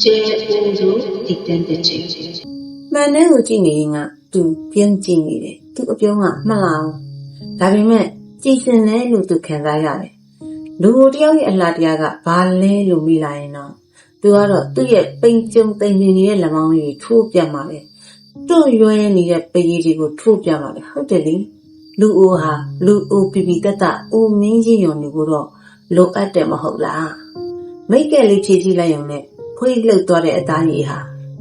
ကျေဦးစုတည်တန်းတဲ့ချိန် မှန်တဲ့ကိုကြည့်နေရင်ကသူပြင်းကြည့်နေတယ်သူအပြုံးကမှတ်လာအောင်ဒါပေမဲ့ကြည်စင်တယ်လို့သူခံစားရတယ်လူတယောက်ရဲ့အလှတရားကဘာလဲလို့မိလာရင်တော့သူကတော့သူ့ရဲ့ပိန်ကြုံတိမ်နေနေတဲ့လက်မောင်းကြီးထိုးပြတ်มาတယ်တွန့်ရွဲနေတဲ့ပရီတွေကိုထိုးပြတ်มาတယ်ဟုတ်တယ်လေလူအိုဟာလူအိုပီပီတက်တက်အိုမင်းကြီးယုံနေကိုတော့လိုအပ်တယ်မဟုတ်လား မိတ်ကက်လေးဖြည့်ကြည့်လိုက်ရုံနဲ့ဖွေးလှုပ်သွားတဲ့အသားကြီးဟာ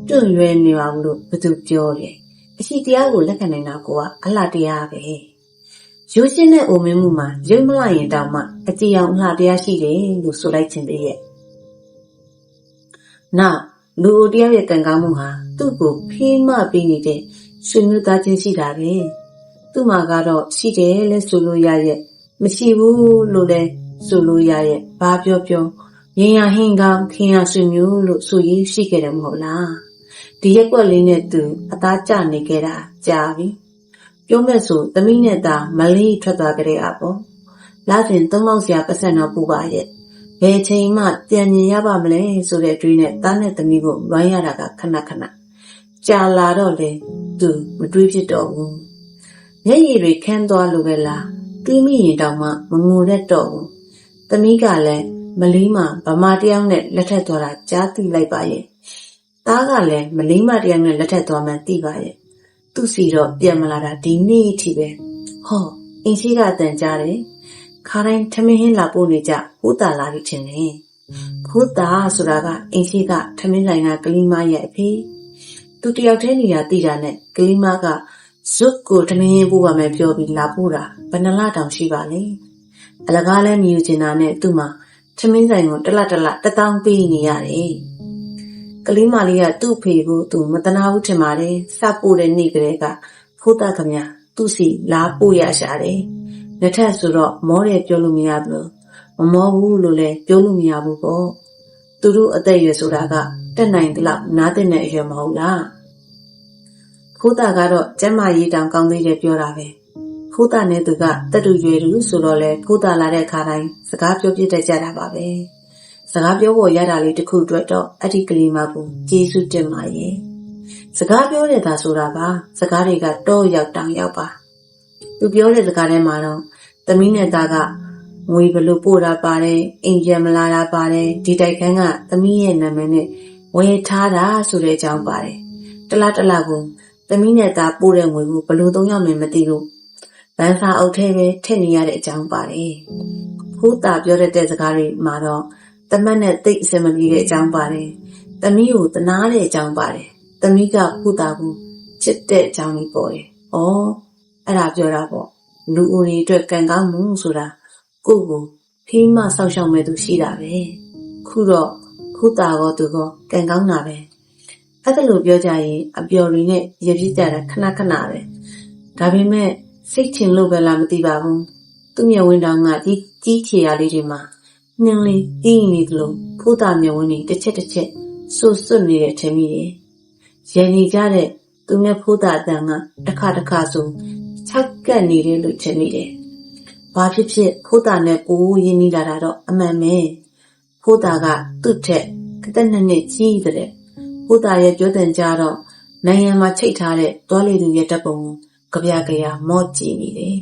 တွန့်ရွယ်နေပါဘူးလို့ဘသူပြောတယ်အရှိတရားကိုလက်ခံနိုင်တာကအလှတရားပဲရိုးရှင်းတဲ့အိုမင်းမှုမှာရုပ်မလိုက်ရင်တောင်မှအကြည်အောင်အလှတရားရှိတယ်လို့ဆိုလိုက်ခြင်းတည်းရဲ့နောက်လူအိုတရားရဲ့ကံကောင်းမှုဟာသူ့ကိုဖေးမပေးနေတဲ့ဆွေမျိုးသားချင်းရှိတာပဲသူ့မှာကတော့ရှိတယ်လဲဆိုလို့ရရဲ့မရှိဘူးလို့လဲဆိုလို့ရရဲ့ဘာပြောပြော ရင်ရဟင်းကောင်းခင်ရဆွေမျိုးလို့ဆိုရေးရှိခဲ့တယ်မဟုတ်လားဒီရက်ကွက်လေးနဲ့သူအသားကျနေခဲ့တာကြာပြီပြောမဲ့ဆိုသမီးနဲ့သားမလေးထွက်သွားကြတဲ့အပေါ့လာစဉ်သုံးလောက်စရာပတ်စံတော့ပူပါရဲ့ဘယ်ချိန်မှပြန်မြင်ရပါမလဲဆိုတဲ့အတွေးနဲ့သားနဲ့သမီးကိုဝိုင်းရတာကခဏခဏကြာလာတော့လေသူမတွေးဖြစ်တော့ဘူးမျက်ရည်တွေခန်းသွားလို့ပဲလားတွေးမိရင်တောင်မှမငိုတတ်တော့ဘူးသမီးကလည်း မလေးမှဗမာတယောက်နဲ့လက်ထပ်သွားတာကြားသိလိုက်ပါရဲ့သားကလည်းမလေးမတရားနဲ့လက်ထက်သွားမှန်းသိပါရဲ့သူ့စီတော့ပြန်မလာတာဒီနေ့အထိပဲဟောအင်းရှိကအတန်ကြားတယ်ခါတိုင်းထမင်းဟင်းလာပို့နေကြဟိုးတာလာပြီထင်တယ်ခိုးတာဆိုတာကအင်းရှိကထမင်းဆိုင်ကကလေးမရဲ့အဖေသူတယောက်တည်းနေရသိတာနဲ့ကလေးမကဇွတ်ကိုထမင်းဟင်းပို့ပါမယ်ပြောပြီးလာပို့တာဘယ်နှလတောင်ရှိပါလဲအလကားလဲမြူချင်တာနဲ့သူ့မှာ ထမင်းဆိုင်ကိုတစ်လတစ်လတစ်တောင်းပေးနေရတယ်ကလေးမလေးကသူ့အဖေကိုသူမတနာဘူးထင်ပါတယ်စပို့တဲ့နေ့ကလေးကဖိုးသားခမရသူ့စီလာပို့ရရှာတယ်လက်ထက်ဆိုတော့မောတယ်ပြောလို့မရဘူးမမောဘူးလို့လည်းပြောလို့မရဘူးပေါ့သူတို့အသက်အရွယ်ဆိုတာကတက်နိုင်သလောက်နားတဲ့နဲ့အရွယ်မဟုတ်လားဖိုးသားကတော့ကျမ်းမာရေးတောင်ကောင်းသေးတယ်ပြောတာပဲ ဖိုးသားနဲ့သူကတက်တူရွယ်တူဆိုတော့လေဖိုးသားလာတဲ့အခါတိုင်းစကားပြောပြတတ်ကြတာပါပဲစကားပြောဖို့ရတာလေးတစ်ခုအတွက်တော့အဲ့ဒီကလေးမကိုကျေးဇူးတင်ပါရဲ့စကားပြောတဲ့သာဆိုတာပါ စကားတွေကတော့ရောက်တောင်ရောက်ပါသူပြောတဲ့စကားထဲမှာတော့သမီးနဲ့သားကငွေဘလို့ပို့တာပါတယ်အိမ်ပြန်မလာတာပါတယ်ဒီတိုက်ခန်းကသမီးရဲ့နာမည်နဲ့ဝယ်ထားတာဆိုတဲ့အကြောင်းပါတယ်တလားတလားကိုသမီးနဲ့သားပို့တဲ့ငွေကိုဘလို့သုံးရမယ်မသိလို့ ဗန်စာအုပ်ထဲပဲထည့်နေရတဲ့အကြောင်းပါတယ်ဖိုးတာပြောတဲ့စကားတွေမှာတော့တမတ်နဲ့တိတ်အစင်မပြေတဲ့အကြောင်းပါတယ်။သမီးကိုတနာတဲ့အကြောင်းပါတယ်။သမီးကခုတာကိုချစ်တဲ့အကြောင်းလေးပေါ်တယ်။ဩအဲ့ဒါပြောတာပေါ့။လူအိုတွေအတွက်ကံကောင်းမှုဆိုတာကိုယ့်ကိုဖိမဆောက်ရှောက်မဲ့သူရှိတာပဲ။ခုတော့ခုတာကောသူကောကံကောင်းတာပဲ။အဲ့ဒါလိုပြောကြရင်အပျော်တွေနဲ့ရပြစ်ကြတာခဏခဏပဲ။ဒါပေမဲ့ စိတ်ချင်လို့ပဲလားမသိပါဘူး။သူ့မျက်ဝင်းတောင်ကဒီကြီးချေရလေးတွေမှာနှင်းလေးတီးနေသလိုဖိုးတာမျက်ဝန်းတွေတစ်ချက်တစ်ချက်ဆွတ်ဆွတ်နေတဲ့ထင်မိတယ်။ရန်နေကြတဲ့သူနဲ့ဖိုးတာအတန်ကတစ်ခါတစ်ခါဆိုခြောက်ကပ်နေတယ်လို့ထင်မိတယ်။ဘာဖြစ်ဖြစ်ဖိုးတာနဲ့ကိုရင်းနေလာတာတော့အမှန်ပဲ။ဖိုးတာကသူ့ထက်ကတက်နှစ်နှစ်ကြီးတဲ့။ဖိုးတာရဲ့ပြောတဲ့ကြတော့နိုင်ငံမှာချိတ်ထားတဲ့တွားလေးသူရဲ့တပ်ပုံကို ကြပြကြရမော့ကြည့်နေတယ်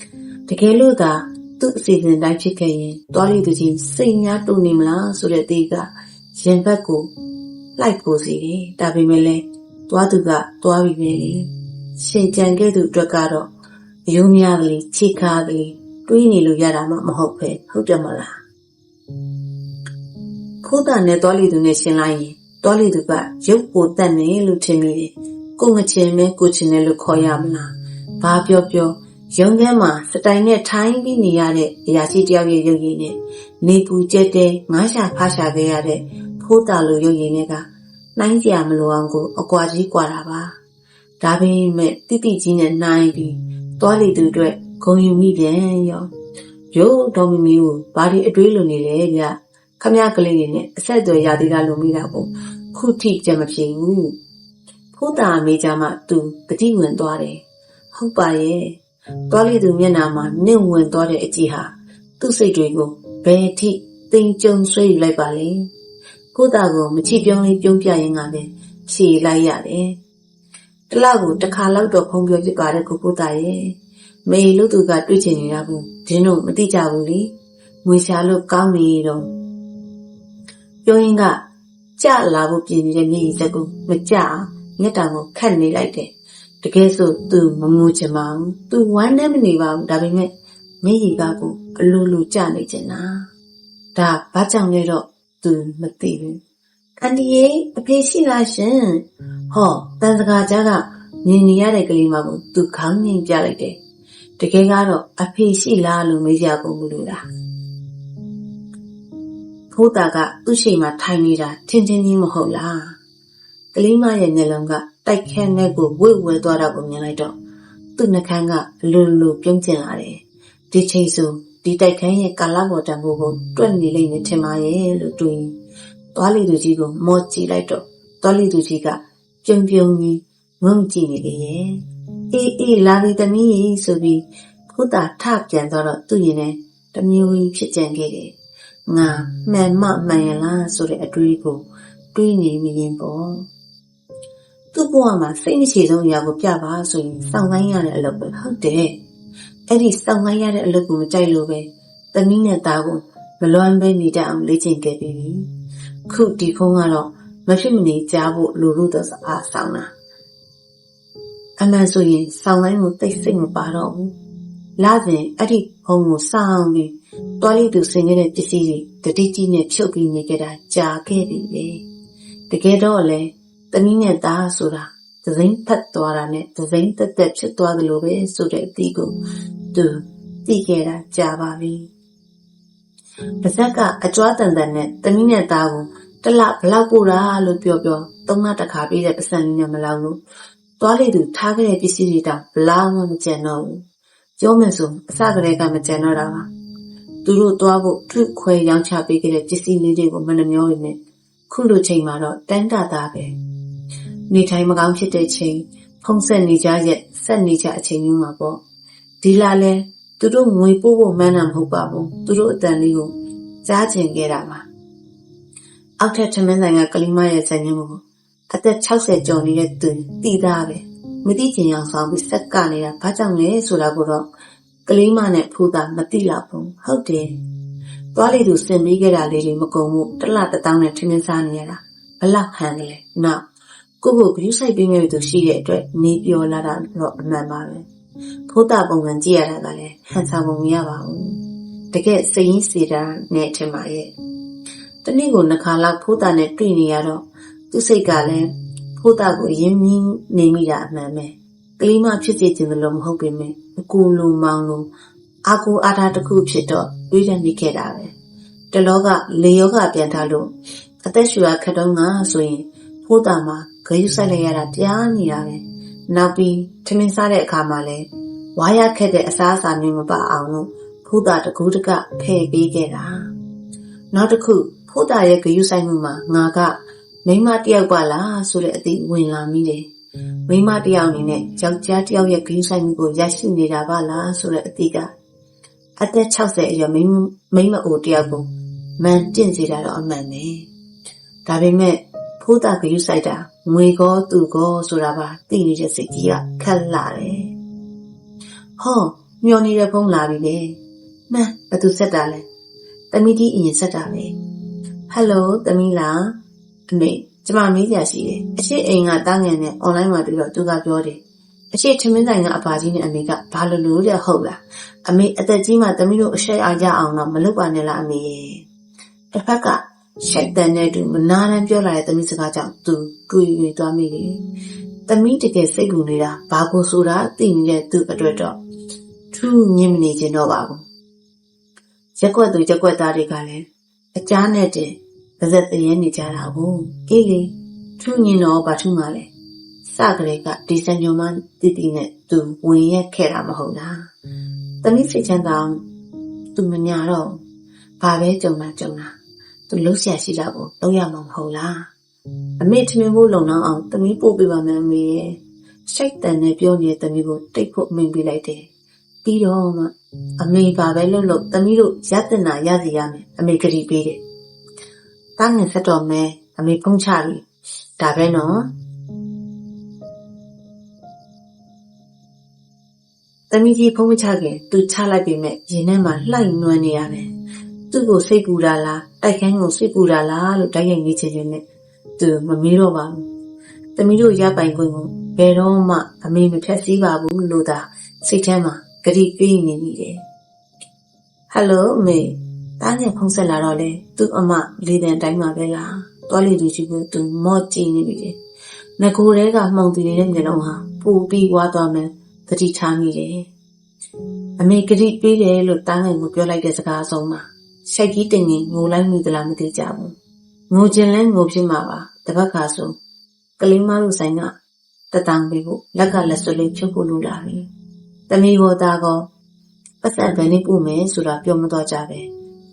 ။တကယ်လို့သာသူ့အစီအစဉ်တိုင်းဖြစ်ခဲ့ရင်တွားရည်သူချင်းစိတ်များတူနေမလားဆိုတဲ့တေးကရင်ဘက်ကိုလိုက်ကိုစီတယ်ဒါပေမဲ့လည်းတွားသူကတွားပြီပဲလေရှင်ကြံခဲ့သူအတွက်ကတော့အယုံများကလေးချိခါကလေးတွေးနေလို့ရတာမှမဟုတ်ပဲဟုတ်တယ်မလားခိုးတာနဲ့တွားလီသူနဲ့ရှင်လိုက်ရင်တွားလီသူကရုပ်ပိုတက်နေလို့ထင်မိတယ် ကိုငချင်မဲကိုချင်တယ်လို့ခေါ်ရမလားဘာပြောပြောရုံးထဲမှာစတိုင်နဲ့ထိုင်းပြီးနေရတဲ့အရာရှိတယောက်ရဲ့ရုပ်ရည်နဲ့နေပူကျက်တဲ့ငားရှာဖားရှာခဲ့ရတဲ့ဖိုးတာလိုရုပ်ရည်နဲ့ကနှိုင်းစရာမလိုအောင်ကိုအကွာကြီးကွာတာပါဒါပေမဲ့တိတိကြီးနဲ့နှိုင်းပြီးသွားလေသူအတွက်ဂုံယူမိပြန်ရောရိုးတော်မီမီကိုဘာဒီအတွေးလိုနေလဲဗျခမရကလေးတွေနဲ့အဆက်အသွယ်ရသေးတာလိုမိတာကိုခုထိကြမဖြစ်ဘူး ဖိုးတာအမေကြမှာသူတတိဝင်သွားတယ်ဟုတ်ပါရဲ့သွားလေသူမျက်နှာမှာနင့်ဝင်သွားတဲ့အကြည့်ဟာသူ့စိတ်တွေကိုဘယ်ထိတင်ကြုံဆွဲယူလိုက်ပါလဲဖိုးသားကိုမချီပြုံးလေးပြုံးပြရင်းကလည်းဖြေလိုက်ရတယ်။တလောက်ကိုတစ်ခါလောက်တော့ဖုံးပြောဖြစ်ပါတယ်ကိုဖိုးသားရဲ့။မေလို့သူကတွေ့ချင်နေတာကိုဒင်းတို့မသိကြဘူးလေ။ငွေရှာလို့ကောင်းနေတော့ပြောရင်းကကြလာဖို့ပြင်နေတဲ့မြေကြီးစက်ကိုမကြအောင် မျက်တောင်ကိုခတ်နေလိုက်တယ်။တကယ်ဆိုသူမငိုချင်ပါဘူး။ तू ဝမ်းနဲ့မနေပါဘူး။ဒါပေမဲ့မြေကြီးကကိုအလိုလိုကြနေချင်တာ။ဒါဘာကြောင့်လဲတော့သူမသိဘူး။အန်ဒီရဲ့အဖေရှိလားရှင်။ဟောတန်စကားကြားကမြင်နေရတဲ့ကလေးမကိုသူခေါင်းငိမ့်ပြလိုက်တယ်။တကယ်ကတော့အဖေရှိလားလို့မေးကြကုန်ဘူးလို့လား။ဖိုးတာကသူ့ရှိမှထိုင်နေတာထင်ထင်ကြီးမဟုတ်လား။ ကလေးမရဲ့မျက်လုံးကတိုက်ခန်းနဲ့ကိုဝိဝဲသွားတာကိုမြင်လိုက်တော့သူ့နှကန်းကအလိုလိုပြုံးကျင်လာတယ်။ဒီချိန်ဆိုဒီတိုက်ခန်းရဲ့ကာလပေါ်တန်ဖိုးကိုတွက်နေလိမ့်မယ်ထင်ပါရဲ့လို့တွေးသွားလီသူကြီးကိုမော့ကြည့်လိုက်တော့သွားလီသူကြီးကပြုံပြုံကြီးငုံကြည့်နေလေရဲ့အေးအေးလာလီသမီးဆိုပြီးခုတာထပြန်သွားတော့သူ့ရင်နဲ့တမျိုးကြီးဖြစ်ကြံခဲ့တယ်ငါမှန်မမှန်ရလားဆိုတဲ့အတွေးကိုတွေးနေမိရင်ပေါ့ သူ့ဘဝမှာစိတ်မရှိဆုံးအရာကိုပြပါဆိုရင်စောင့်တိုင်းရတဲ့အလုပ်ပဲဟုတ်တယ်အဲ့ဒီစောင့်တိုင်းရတဲ့အလုပ်ကိုမကြိုက်လို့ပဲသမီးနဲ့သားကိုမလွမ်းပဲနေတတ်အောင်လေ့ကျင့်ခဲ့ပြီခုဒီဖုန်းကတော့မဖြစ်မနေကြားဖို့လိုလို့တော့စအားဆောင်တာအမှန်ဆိုရင်စောင့်တိုင်းကိုတိတ်စိတ်မပါတော့ဘူးလာစဉ်အဲ့ဒီဖုန်းကိုစောင့်ပြီးတွားလေးသူဆင်ခဲ့တဲ့ပစ္စည်းတွေတတိကြီးနဲ့ဖြုတ်ပြီးနေကြတာကြာခဲ့ပြီလေတကယ်တော့လေသ မီးနဲ့သားဆိုတာသစိမ့်ဖတ်သွားတာနဲ့သစိမ့်တက်တက်ဖြစ်သွားသလိုပဲဆိုတဲ့အသီးကိုသူသိခဲ့တာကြာပါပြီ။ပါဇက်ကအကြွားတန်တန်နဲ့သမီးနဲ့သားကိုတလဘလောက်ပို့တာလို့ပြောပြောသုံးလတစ်ခါပေးတဲ့ပစံလေးနဲ့မလောက်လို့သွားလေသူထားခဲ့တဲ့ပစ္စည်းတွေတောင်ဘလောက်မှမကျန်တော့ဘူး။ပြောမယ်ဆိုအစကတည်းကမကျန်တော့တာပါ။သူတို့သွားဖို့ထုခွဲရောင်းချပေးခဲ့တဲ့ပစ္စည်းလေးတွေကိုမနှမျောရနဲ့ခုလိုချိန်မှာတော့တန်းတာသားပဲ။ နေထိုင်မကောင်းဖြစ်တဲ့ချိန်ဖုံးဆက်နေကြရက်ဆက်နေကြအချိန်မျိုးမှာပေါ့ဒီလာလဲသူတို့ငွေပို့ဖို့မှန်းတာမဟုတ်ပါဘူးသူတို့အတန်လေးကိုကြားကျင်ခဲ့တာပါအောက်ထက်ထမင်းဆိုင်ကကလေးမရဲ့ဇာညုံကိုအသက်60ကျော်နေတဲ့သူတည်သားပဲမသိချင်အောင်ဆောင်ပြီးစက်ကနေတာဘာကြောင့်လဲဆိုတာကိုတော့ကလေးမနဲ့ဖူးတာမသိတော့ဘူးဟုတ်တယ်သွားလေသူစင်ပြီးခဲ့တာလေးတွေမကုံမှုတစ်လတစ်တောင်းနဲ့ထမင်းစားနေရတာဘလောက်ဟန်တယ်လဲနောက် ကိုကိုဂရုစိုက်ပေးမဲ့သူရှိတဲ့အတွက်နေပြောလာတာတော့အမှန်ပါပဲဖိုးတာပုံစံကြည့်ရတာကလည်းဟန်ဆောင်ပုံမရပါဘူးတကယ်စိတ်ရင်းစေတာနဲ့ထင်ပါရဲ့တနေ့ကိုနှစ်ခါလောက်ဖိုးတာနဲ့တွေ့နေရတော့သူ့စိတ်ကလည်းဖိုးတာကိုရင်းမြင်းနေမိတာအမှန်ပဲကလေးမဖြစ်စေချင်တယ်လို့မဟုတ်ပေမဲ့အကူလိုမောင်လိုအာကူအားထားတစ်ခုဖြစ်တော့တွေးတတ်နေခဲ့တာပဲတလောကလေယောဂပြန်ထားလို့အသက်ရှူရခက်တော့ငါဆိုရင်ဖိုးတာမှာ ဂရုစိုက်လိုက်ရတာကြားနေတာပဲနောက်ပြီးထမင်းစားတဲ့အခါမှာလည်းဝါရခက်တဲ့အစားအစာမျိုးမပါအောင်လို့ဖိုးတာတကူးတကဖယ်ပေးခဲ့တာနောက်တစ်ခုဖိုးတာရဲ့ဂရုစိုက်မှုမှာငါကမိမတယောက်ပါလားဆိုတဲ့အသိဝင်လာမိတယ်မိမတယောက်အနေနဲ့ယောက်ျားတယောက်ရဲ့ဂရုစိုက်မှုကိုရရှိနေတာပါလားဆိုတဲ့အသိကအသက်60အရွယ်မိမမိမအိုတယောက်ကိုမန်တင့်စေတာတော့အမှန်ပဲဒါပေမဲ့ဖိုးတာဂရုစိုက်တာ ငွေကောသူကောဆိုတာပါသိနေတဲ့စိတ်ကြီးကခက်လာတယ်ဟောမျောနေတဲ့ဖုန်းလာပြီလေမှန်ဘသူဆက်တာလဲတမီတီအရင်ဆက်တာပဲဟယ်လိုတမီလားအမေကျမမေးကြရှိတယ်အရှိအိမ်ကတားငယ်နဲ့ online မှာတွေ့တော့သူကပြောတယ်အရှိထမင်းဆိုင်ကအဖာကြီးနဲ့အမေကဘာလို့လို့တဲ့ဟုတ်လားအမေအသက်ကြီးမှတမီတို့အရှိအားကြအောင်တော့မလုပ်ပါနဲ့လားအမေတစ်ဖက်က ရှိုက်တန်တဲ့သူမနာတမ်းပြောလာတဲ့သမီးစကားကြောင့်သူတွေး၍သွားမိတယ်။သမီးတကယ်စိတ်ကူနေတာဘာကိုဆိုတာသိနေတဲ့သူအတွက်တော့ထူးညင်မနေခြင်းတော့ပါဘူး။ရက်ွက်သူရက်ွက်သားတွေကလည်းအကြားနဲ့တင်ပါဇက်တရေနေကြတာကိုအေးလေထူးညင်တော့ဘာထူးမှလဲ။စကလေးကဒီစံညုံမတည်တည်နဲ့သူဝင်ရက်ခဲ့တာမဟုတ်လား။သမီးစိတ်ချမ်းသာသူမညာတော့ဘာပဲကြုံတာကြုံတာ သူလှုပ်ရှားရှိတာကိုတော့ရမှာမဟုတ်လားအမေထမင်းဖို့လုံလောက်အောင်တမီးပို့ပေးပါမယ်အမေရဲ့ရှိုက်တန်နဲ့ပြောနေတဲ့တမီးကိုတိတ်ဖို့အမိန်ပေးလိုက်တယ်ပြီးတော့မှအမေပါပဲလို့လို့တမီးတို့ရတဲ့နာရစီရမယ်အမေကတိပေးတယ်တတားငယ်ဆက်တော်မယ်အမေဖုံးချပြီဒါပဲနော်သမီးကြီးဖုံးမချခင်သူချလိုက်ပြီမဲ့ရင်ထဲမှာလှိုက်နွမ်းနေရတယ် သူ့ကိုစိတ်ပူတာလားတိုက်ခန်းကိုစိတ်ပူတာလားလို့တိုက်ရိုက်နေချင်ချင်နဲ့သူမမေးတော့ပါဘူးသမီးတို့ရပိုင်ခွင့်ကိုဘယ်တော့မှအမေမဖြတ်စည်းပါဘူးလို့သာစိတ်ထဲမှာကြတိပေးနေမိတယ်ဟယ်လိုအမေတားငယ်ဖုံးဆက်လာတော့လေသူ့အမလေးတန်တိုင်းမှာပဲလားတွားလီသူကြီးကသူမော့ကြည့်နေပြီလေငကိုယ်တဲကမှောင်တည်နေတဲ့မျက်လုံးဟာပူပြီးွားသွားမယ်သတိထားမိတယ်အမေကြတိပေးတယ်လို့တားငယ်ကိုပြောလိုက်တဲ့စကားအဆုံးမှာ ရှိုက်ကြီးတင်ငင်ငိုလိုက်မိသလားမသိကြဘူးငိုခြင်းလဲငိုဖြစ်မှာပါတပတ်ခါဆိုကလေးမတို့ဆိုင်ကတတန်ပေးဖို့လက်ကလက်စွပ်လေးဖြုတ်ဖို့လိုလာပြီတမီဘောသားကောပတ်စံဘယ်နဲ့ပို့မယ်ဆိုတာပြောမတော့ကြပဲ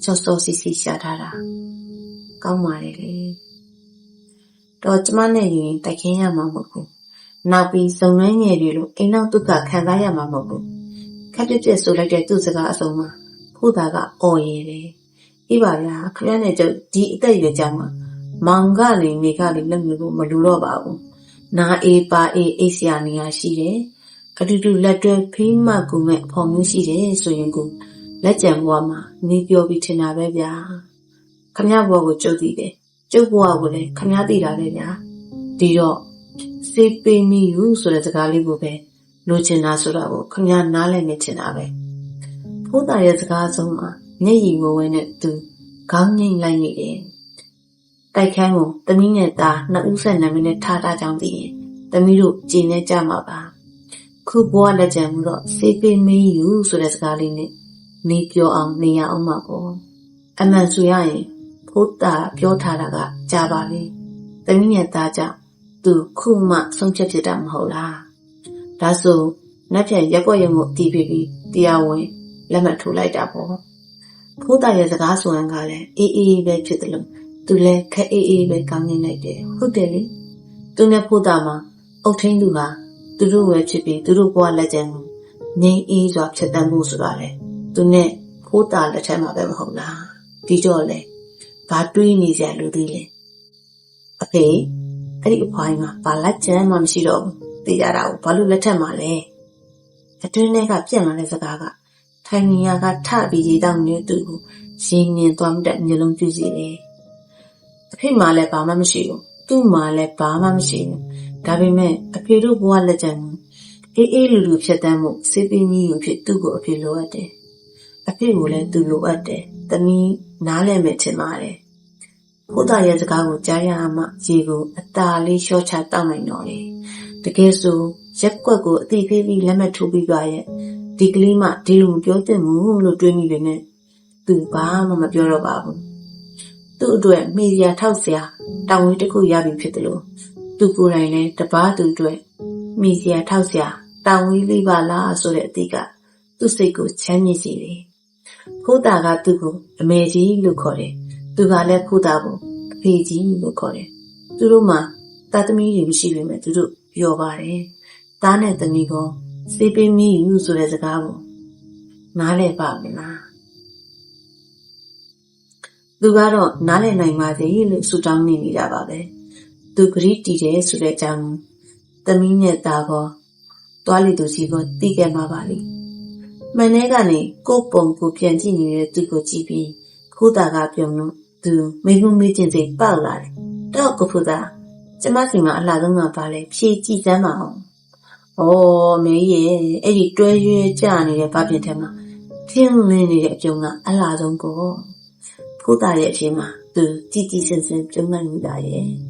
ချောစောစီစီရှာထားတာကောင်းပါလေလေတော့ကျမနဲ့ရင်တိုက်ခင်းရမှာမဟုတ်ဘူးနောက်ပြီးစုံနှင်းငယ်တွေလို့အိမ်နောက်ဒုက္ခခံစားရမှာမဟုတ်ဘူးခက်ပြက်ပြက်ဆိုလိုက်တဲ့သူ့စကားအစုံမှာဖို့သားကအော်ရည်တယ် အေးပါလားခရမ်းနဲ့ကျုပ်ဒီအသက်အရွယ်ကြောင့်မှာမောင်ကလည်းမိကလည်းလက်မျိုးမလူတော့ပါဘူးနာအေးပါအေးအိတ်ဆရာနေရာရှိတယ်အတူတူလက်တွဲဖိမကူမဲ့အဖော်မျိုးရှိတယ်ဆိုရင်ကိုလက်ကြံဘွားမှာနေပြောပြီးထင်တာပဲဗျာခမရဘွားကိုကျုပ်သိတယ်ကျုပ်ဘွားကိုလည်းခမရသိတာပဲဗျာဒီတော့စေးပေးမိယူဆိုတဲ့စကားလေးကိုပဲလိုချင်တာဆိုတာကိုခမရနားလည်နေချင်တာပဲဖိုးသားရဲ့စကားဆုံးမှာ မျက်ရည်ငိုဝဲနဲ့သူခေါင်းငိမ့်လိုက်နေတယ်တိုက်ခန်းကိုတမီးနဲ့သားနှစ်ဦးဆက်နာမည်နဲ့ထားတာကြောင့်သိရင်တမီးတို့ကြည်နေကြမှာပါခုဘွားလက်ကြံမှုတော့စေးပေးမင်းယူဆိုတဲ့စကားလေးနဲ့နေပြောအောင်နေရအောင်မှာပေါ့အမှန်ဆိုရရင်ဖိုးတာပြောထားတာကကြားပါလေတမီးနဲ့သားကြောင့်သူခုမှဆုံးဖြတ်ဖြစ်တာမဟုတ်လားဒါဆိုနက်ဖြန်ရက်ွက်ရုံကိုအတီးပြီးပြီးတရားဝင်လက်မှတ်ထိုးလိုက်တာပေါ့ ဖိုးတာရဲ့စကားဆိုရင်ကလည်းအေးအေးပဲဖြစ်တယ်လို့သူလည်းခက်အေးအေးပဲကောင်းနေလိုက်တယ်ဟုတ်တယ်လေသူနဲ့ဖိုးတာမှာအုတ်ထင်းသူကသူတို့ပဲဖြစ်ပြီးသူတို့ဘဝလက်ကျန်ကိုငြိမ်းအေးစွာဖြတ်တန်းဖို့ဆိုတာလေသူနဲ့ဖိုးတာလက်ထက်မှာပဲမဟုတ်လားဒီတော့လေဘာတွေးနေကြလို့သေးလဲအဖေအဲ့ဒီအဖွားကြီးမှာဘာလက်ကျန်မှမရှိတော့ဘူးသိကြတာကိုဘာလို့လက်ထက်မှာလဲအတွင်းထဲကပြက်လာတဲ့စကားက ထိုင်နေရကထပြီးရေတောက်နေသူ့ကိုရင်းမြင်သွားမှုတဲ့မျိုးလုံးပြည့်စီတယ်အဖေမှလည်းဘာမှမရှိဘူးသူ့မှလည်းဘာမှမရှိဘူးဒါပေမဲ့အဖေတို့ဘဝလက်ကျန်အေးအေးလူလူဖြစ်တမ်းမှုစေးပင်းကြီးကိုဖြစ်သူ့ကိုအဖေလိုအပ်တယ်အဖေကိုလည်းသူလိုအပ်တယ်တမီးနားလည်မဲ့ချင်ပါတယ်ဖိုးသားရဲ့စကားကိုကြားရမှရေကိုအตาလေးလျှော့ချတောက်နိုင်တော့တယ်တကယ်ဆိုရက်ကွက်ကိုအတိဖေးပြီးလက်မှတ်ထိုးပြီးပါရဲ့ ဒီကလေးမှဒီလိုမပြောသင့်ဘူးလို့တွေးမိပေမဲ့သူဘာမှမပြောတော့ပါဘူးသူ့အတွက်မိစရာထောက်စရာတောင်းဝေးတစ်ခုရပြီဖြစ်တယ်လို့သူကိုယ်တိုင်လည်းတပားသူအတွက်မိစရာထောက်စရာတောင်းဝေးလေးပါလားဆိုတဲ့အတိတ်ကသူ့စိတ်ကိုချမ်းမြေ့စေတယ်ဖိုးတာကသူ့ကိုအမေကြီးလို့ခေါ်တယ်သူကလည်းဖိုးတာကိုအဖေကြီးလို့ခေါ်တယ်သူတို့မှတာသမီတွေမရှိပေမဲ့သူတို့ပြောပါတယ်သားနဲ့သမီးကော စေးပေးမိယူဆိုတဲ့စကားကိုနားလည်ပါမလားသူကတော့နားလည်နိုင်ပါစေလို့ဆုတောင်းနေနေတာပါပဲသူဂရိတီတယ်ဆိုတဲ့အကြောင်းသမီးနဲ့သားကောတွားလီသူကြီးကိုသိခဲ့မှာပါလိမန်ထဲကနေကိုပုံကိုပြန်ကြည့်နေတဲ့သူကိုကြည့်ပြီးခိုးတာကပြုံလို့သူမိခုမေးချင်းစိတ်ပေါက်လာတယ်တော့ကိုဖူသားကျမစီမှာအလှဆုံးကပါလေဖြည့်ကြည့်စမ်းပါအောင်။ အော်မေရဲ့အဲ့ဒီတွဲရွဲကြနေတဲ့ဗပြင်ထဲမှာပြင်းလင်းနေတဲ့အကျုံးကအလားဆုံးကိုဖိုးသားရဲ့အဖြစ်မှာသူကြည်ကြည်စင်စင်ပြုံးနိုင်မိတာရဲ့။